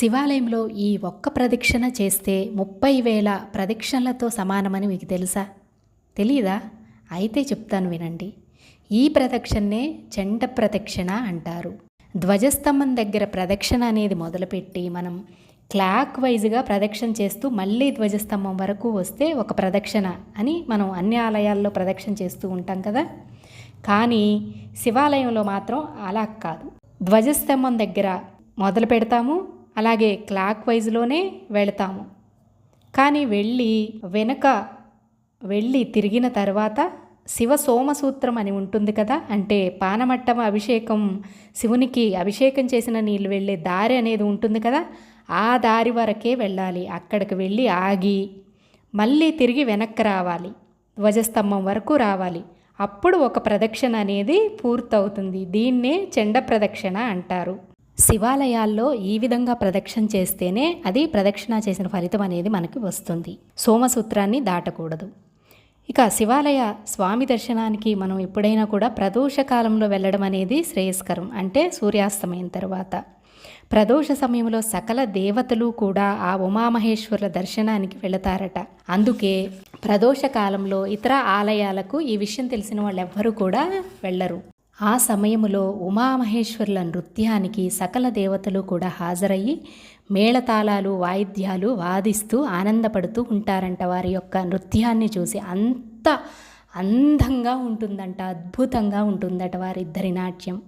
శివాలయంలో ఈ ఒక్క ప్రదక్షిణ చేస్తే ముప్పై వేల ప్రదక్షిణలతో సమానమని మీకు తెలుసా? తెలీదా? అయితే చెప్తాను వినండి. ఈ ప్రదక్షిణనే చెంట ప్రదక్షిణ అంటారు. ధ్వజస్తంభం దగ్గర ప్రదక్షిణ అనేది మొదలుపెట్టి మనం క్లాక్ వైజ్గా ప్రదక్షిణ చేస్తూ మళ్ళీ ధ్వజస్తంభం వరకు వస్తే ఒక ప్రదక్షిణ అని మనం అన్ని ఆలయాల్లో ప్రదక్షిణ చేస్తూ ఉంటాం కదా? కానీ శివాలయంలో మాత్రం అలా కాదు. ధ్వజస్తంభం దగ్గర మొదలు పెడతాము అలాగే క్లాక్ వైజ్లోనే వెళతాము. కానీ వెళ్ళి వెనక వెళ్ళి తిరిగిన తర్వాత శివ సోమసూత్రం అని ఉంటుంది కదా అంటే పానమట్టం అభిషేకం శివునికి అభిషేకం చేసిన నీళ్ళు వెళ్ళే దారి అనేది ఉంటుంది కదా ఆ దారి వరకే వెళ్ళాలి. అక్కడికి వెళ్ళి ఆగి మళ్ళీ తిరిగి వెనక్కి రావాలి. ధ్వజస్తంభం వరకు రావాలి. అప్పుడు ఒక ప్రదక్షిణ అనేది పూర్తవుతుంది. దీన్నే చెండ ప్రదక్షిణ అంటారు. శివాలయాల్లో ఈ విధంగా ప్రదక్షిణ చేస్తేనే అది ప్రదక్షిణ చేసిన ఫలితం అనేది మనకి వస్తుంది. సోమసూత్రాన్ని దాటకూడదు. ఇక శివాలయ స్వామి దర్శనానికి మనం ఎప్పుడైనా కూడా ప్రదోష కాలంలో వెళ్ళడం అనేది శ్రేయస్కరం అంటే సూర్యాస్తమయం తర్వాత. ప్రదోష సమయంలో సకల దేవతలు కూడా ఆ ఉమామహేశ్వరుల దర్శనానికి వెళతారట. అందుకే ప్రదోష కాలంలో ఇతర ఆలయాలకు ఈ విషయం తెలిసిన వాళ్ళు ఎవ్వరూ కూడా వెళ్ళరు. ఆ సమయములో ఉమామహేశ్వరుల నృత్యానికి సకల దేవతలు కూడా హాజరయ్యి మేళతాళాలు వాయిద్యాలు వాదిస్తూ ఆనందపడుతూ ఉంటారంట. వారి యొక్క నృత్యాన్ని చూసి అంత అందంగా ఉంటుందంట అద్భుతంగా ఉంటుందట వారిద్దరి నాట్యం.